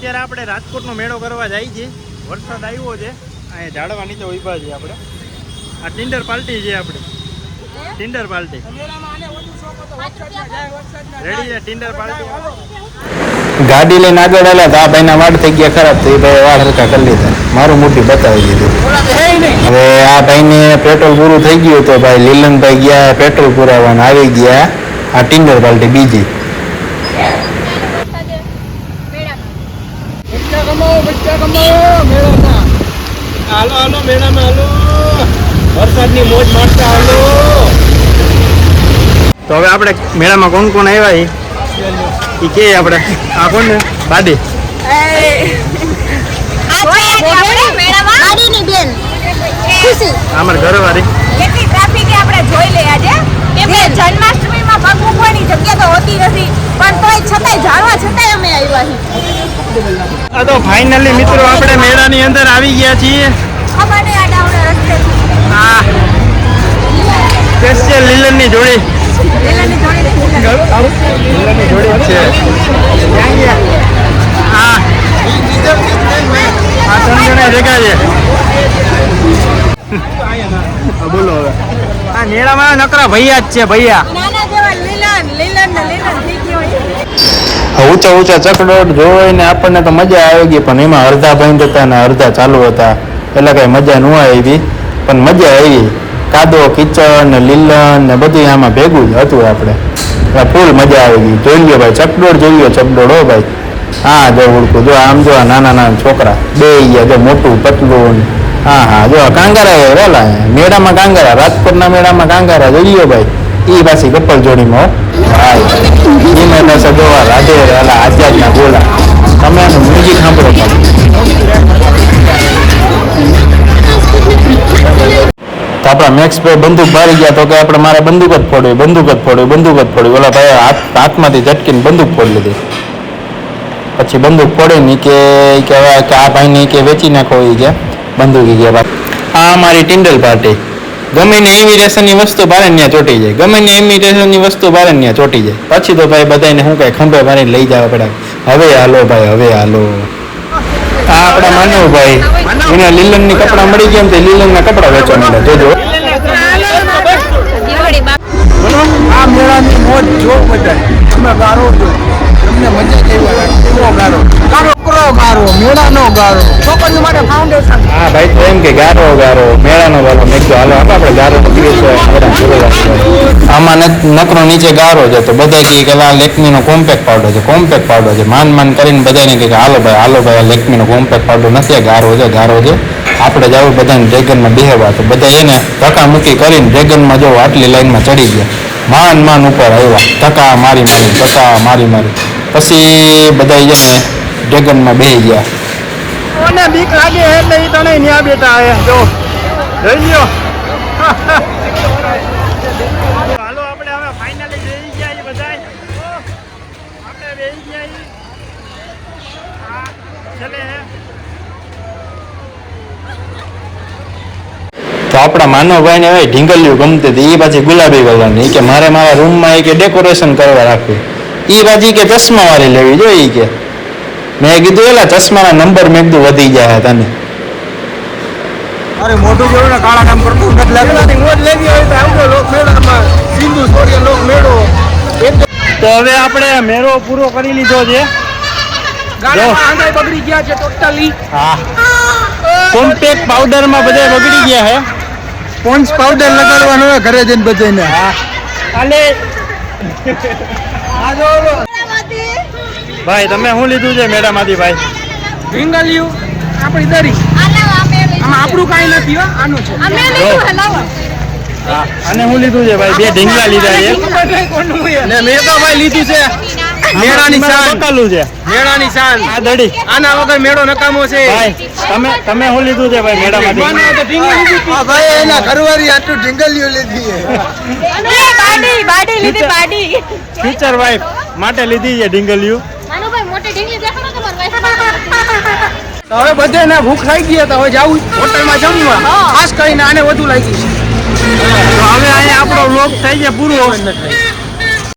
અત્યારે આપણે રાજકોટનો મેળો કરવા જાય છીએ. વરસાદ આવ્યો છે. અહીંયા ઝાડવા નીચે ઊભા છીએ આપણે. આ ટિન્ડર પાર્ટી છે આપણે. ટિન્ડર પાર્ટી રેડી છે ટિન્ડર પાર્ટી ગાડી લઈને આગળ આવ્યા તો આ ભાઈના વાળ થઈ ગયા ખરાબ તો એ ભાઈ વાળ હલકા કરી લીધા. મારું મોટી બતાવી દીધું. હવે આ ભાઈને પેટ્રોલ પૂરું થઈ ગયું તો ભાઈ લીલનભાઈ ગયા પેટ્રોલ પુરાવાના આવી ગયા. આ ટિન્ડર પાર્ટી બીજી. હાલો હાલો મેળામાં હાલો. વરસાદની મોજ મારતા હાલો. તો હવે આપણે મેળામાં કોણ કોણ આવ્યા એ કે આપણે. આ કોણ ને બાદી અમારી ઘરવાળી. કેટલી ટ્રાફિક આપણે જોઈ લે આજે. કેમ કે જન્માષ્ટમીમાં પગ મૂકવાની જગ્યા તો હોતી નથી. પણ તોય છતાંય જાણવા છતાંય અમે આવ્યા છીએ. આ તો ફાઇનલી મિત્રો આપણે મેળાની અંદર આવી ગયા છીએ. ખબર નહીં આ ડાવડા રસ્તે હા. સ્પેશિયલ લીલનની જોડી. લીલાની જોડી લીલનની જોડી છે. આ આ જણા ભેગા છે હા, બોલો હવે. આ મેળામાં નકરા ભૈયા જ છે ભૈયા નાના જેવા લીલન લીલન ને લીલન થઈ ગયો હોય. ઊંચા ઊંચા ચકડોળ જોઈને આપણને તો મજા આવી ગઈ, પણ એમાં અડધા બંધ હતા ને અડધા ચાલુ હતા. એટલે કઈ મજા ન આવી, પણ મજા આવી. કાદો, કિચડ ને લીલન ને બધું આમાં ભેગું જ હતું આપણે. ફૂલ મજા આવી ગઈ. જોઈ લ્યો ભાઈ, ચકડોળ જોઈ લ્યો, ચકડોળ હો ભાઈ. હા, જો ઉડકું, જો આમ જો નાના નાના છોકરા, બે ગયા જો મોટું પતલું હા હા, જો કાંગારા વેલા મેળામાં કાંગારા, રાજકોટના મેળામાં કાંગારા જોઈ લ્યો ભાઈ. ઈ પાછી કપલ જોડીમાં પાસે જોવા રાધે રેલા આઝાદના બોલા તમે એનું મ્યુઝિક સાંભળો પણ આપણા મેક્સભાઈ બંદૂક મારી ગયા તો કે આપણે મારે બંદૂક જ ફોડવી, બંદૂક જ ફોડવી, બંદૂક જ ફોડવી. ઓલા ભાઈ હાથ, હાથમાંથી ઝટકીને બંદૂક ફોડી લીધી. પછી બંદૂક ફોડે ની કે કહેવાય કે આ ભાઈને કે વેચી નાખો એ કે, બંદૂક ભાઈ. આ અમારી ટિન્ડલ પાર્ટી. ગમે ને ઇમિગ્રેશનની વસ્તુ બારે ત્યાં ચોટી જાય. ગમે ને ઇમિગ્રેશનની વસ્તુ બારે ત્યાં ચોટી જાય. પછી તો ભાઈ બધાને શું કઈ ખંભે મારીને લઈ જવા પડે. હવે હાલો ભાઈ, હવે હાલો. આ આપણા માનવભાઈ. એને લીલનની કપડા મળી ગયા તે લીલનના કપડા વેચવા મળ્યા જોજો. ગારો. છોકરીઓ માટે ફાઉન્ડેશન હા ભાઈ તો એમ કે ગારો ગારો. મેળાનો ગારો મેં કીધું હાલો આપણે ગારો પીએ આમાં નક- નકરો નીચે ગારો છે. તો બધા કહે કે આ લેકમીનો કોમ્પેક્ટ પાવડર છે કોમ્પેક્ટ પાવડર છે. માન માન કરીને બધાને કહે કે હાલો ભાઈ હાલો ભાઈ આ લેકમીનો કોમ્પેક્ટ પાવડર નથી આ ગારો છે ગારો છે. આપણે જવું બધાને ડ્રેગનમાં બેહવા. તો બધા એને ધક્કા મૂકી કરીને ડ્રેગનમાં જો આટલી લાઈનમાં ચડી ગયા. માન માન ઉપર આવ્યા. ધક્કા મારી મારી ધક્કા મારી મારી. પછી બધા એને ડ્રેગનમાં બેહી ગયા. કોને બીક લાગે એટલે ઈ તને ન્યા બેટા આયા જો જઈ લ્યો. હાલો આપણે હવે ફાઇનલી ગયા આપણે બેસી ગયા હે તો આપણા માનવભાઈને હવે ઢીંગલિયું ગમતી હતી. એ પાછી ગુલાબી કલરની. ની કે મારે મારા રૂમમાં એ કે ડેકોરેશન કરવા રાખવું. એ બાજી કે ચશ્મા વાળી લેવી. જોઈએ ઈ કે. મેં કીધું એલા ચશ્માના નંબર મેં કીધું વધી ગયા તને. અરે મોટું જોયું ને કાળા કામ કરતું નથી લાગતું મોજ લેવી હોય તો આવજો લોક મેળામાં સિંધુ સોરિયા લોક મેળો તો હવે આપણે મેળો પૂરો કરી લીધો છે. ગાડીમાં બગડી ગયા છે ટોટલી હા. કોમ્પેક્ટ પાવડરમાં બધા બગડી ગયા છે. પોન્સ પાવડર લગાડવાનો ઘરે જઈને બધાને હા. અને ભાઈ તમે શું લીધું છે મેળામાંથી ભાઈ? ઢીંગલિયું આપણી દરી. આમાં આપણું કાંઈ નથી હો આનું છે. અમે લીધું હલાવો. હા અને હું લીધું છે ભાઈ? બે ઢીંગલા લીધા છે. ને મેં તો ભાઈ લીધું છે. મેળાની શાન. બકાલું છે. મેળાની શાન. આ દડી. આના વગર મેળો નકામો છે. ભાઈ તમે તમે શું લીધું છે ભાઈ મેળામાંથી? ભાઈ એના ઘરવાળી આટલું ઢીંગલિયું લીધી છે. બાડી બાડી લીધી બાડી. ફ્યુચર વાઇફ માટે લીધી છે ઢીંગલિયું માનુભાઈ મોટી ઢીંગલી દેખાડો તમારા હવે બધે ના ભૂખ લાગી ગયા તો હવે જાવું હોટલમાં જમવા. ખાસ કરીને આને વધુ લાગી છે. હવે અહીંયા આપણો લોક થઈ જાય પૂરો.